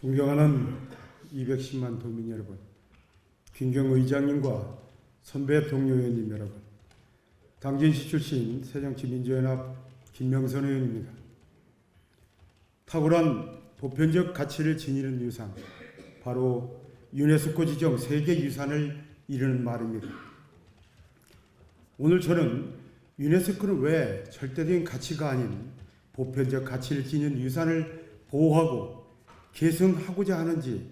존경하는 210만 도민 여러분, 김경 의장님과 선배 동료 의원님 여러분, 당진시 출신 새정치민주연합 김명선 의원입니다. 탁월한 보편적 가치를 지니는 유산, 바로 유네스코 지정 세계 유산을 이루는 말입니다. 오늘 저는 유네스코는 왜 절대적인 가치가 아닌 보편적 가치를 지닌 유산을 보호하고 계승하고자 하는지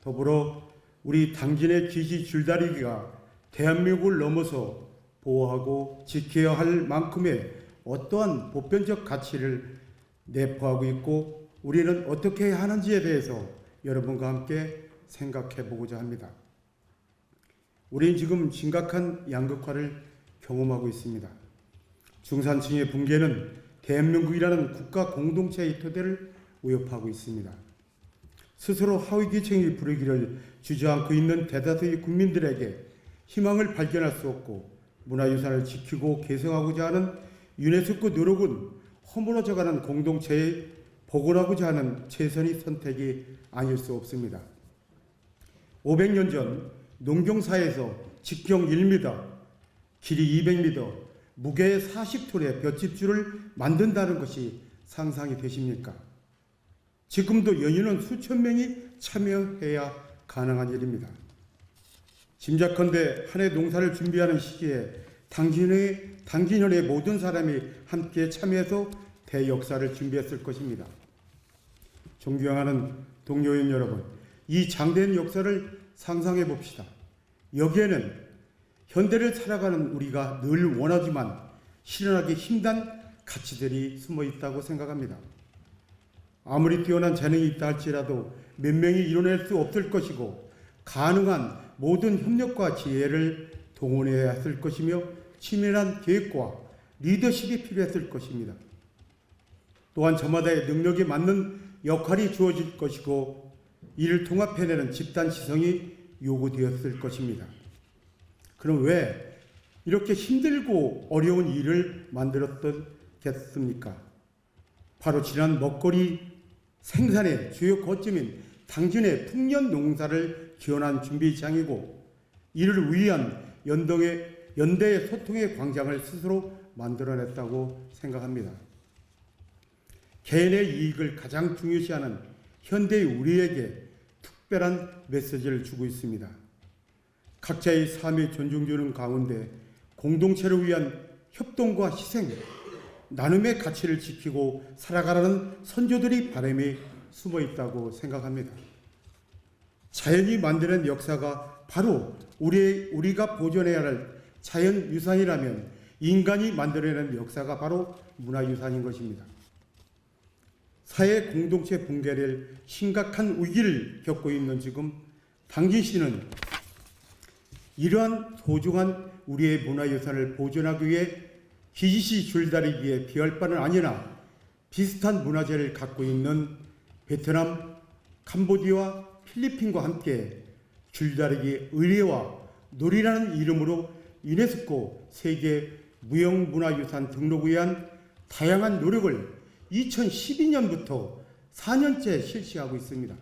더불어 우리 당진의 기지 줄다리기가 대한민국을 넘어서 보호하고 지켜야 할 만큼의 어떠한 보편적 가치를 내포하고 있고 우리는 어떻게 하는지에 대해서 여러분과 함께 생각해 보고자 합니다. 우리는 지금 심각한 양극화를 경험하고 있습니다. 중산층의 붕괴는 대한민국이라는 국가 공동체의 토대를 위협하고 있습니다. 스스로 하위 계층이 부르기를 주저앉고 있는 대다수의 국민들에게 희망을 발견할 수 없고 문화유산을 지키고 개성하고자 하는 유네스코 노력은 허물어져가는 공동체에 복원하고자 하는 최선의 선택이 아닐 수 없습니다. 500년 전 농경사에서 직경 1m, 길이 200m, 무게 40톨의 볏짚줄을 만든다는 것이 상상이 되십니까? 지금도 연인은 수천 명이 참여해야 가능한 일입니다. 짐작컨대 한 해 농사를 준비하는 시기에 당진의 당진현의 모든 사람이 함께 참여해서 대역사를 준비했을 것입니다. 존경하는 동료인 여러분, 이 장대한 역사를 상상해 봅시다. 여기에는 현대를 살아가는 우리가 늘 원하지만 실현하기 힘든 가치들이 숨어 있다고 생각합니다. 아무리 뛰어난 재능이 있다 할지라도 몇 명이 이뤄낼 수 없을 것이고 가능한 모든 협력과 지혜를 동원해야 했을 것이며 치밀한 계획과 리더십이 필요했을 것입니다. 또한 저마다의 능력에 맞는 역할이 주어질 것이고 이를 통합해내는 집단 지성이 요구되었을 것입니다. 그럼 왜 이렇게 힘들고 어려운 일을 만들었겠습니까? 바로 지난 먹거리 생산의 주요 거점인 당진의 풍년 농사를 기원한 준비장이고 이를 위한 연동의 연대의 소통의 광장을 스스로 만들어냈다고 생각합니다. 개인의 이익을 가장 중요시하는 현대의 우리에게 특별한 메시지를 주고 있습니다. 각자의 삶의 존중주는 가운데 공동체를 위한 협동과 희생, 나눔의 가치를 지키고 살아가라는 선조들의 바람이 숨어 있다고 생각합니다. 자연이 만드는 역사가 바로 우리, 우리가 보존해야 할 자연 유산이라면 인간이 만들어내는 역사가 바로 문화유산인 것입니다. 사회 공동체 붕괴를 심각한 위기를 겪고 있는 지금 당진시는 이러한 소중한 우리의 문화유산을 보존하기 위해 기지시 줄다리기에 비할 바는 아니나 비슷한 문화재를 갖고 있는 베트남, 캄보디아와 필리핀과 함께 줄다리기 의례와 놀이라는 이름으로 유네스코 세계 무형문화유산 등록을 위한 다양한 노력을 2012년부터 4년째 실시하고 있습니다.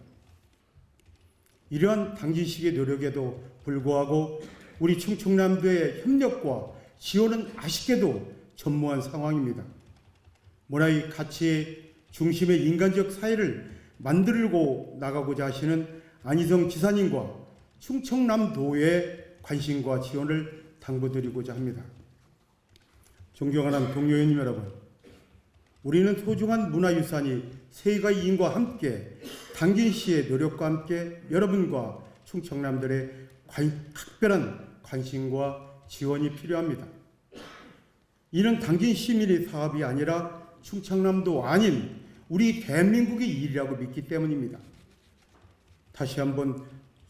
이러한 당진식의 노력에도 불구하고 우리 충청남도의 협력과 지원은 아쉽게도 전무한 상황입니다. 문화의 가치의 중심의 인간적 사회를 만들고 나가고자 하시는 안희성 지사님과 충청남도의 관심과 지원을 당부드리고자 합니다. 존경하는 동료님 여러분, 우리는 소중한 문화유산이 세가인과 함께 당진시의 노력과 함께 여러분과 충청남들의 관, 특별한 관심과 지원이 필요합니다. 이는 당진 시민의 사업이 아니라 충청남도 아닌 우리 대한민국의 일이라고 믿기 때문입니다. 다시 한번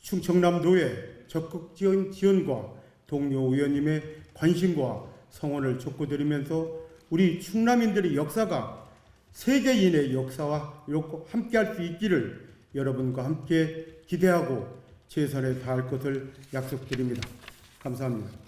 충청남도의 적극 지원, 지원과 동료 의원님의 관심과 성원을 촉구드리면서 우리 충남인들의 역사가 세계인의 역사와 함께할 수 있기를 여러분과 함께 기대하고 최선을 다할 것을 약속드립니다. 감사합니다.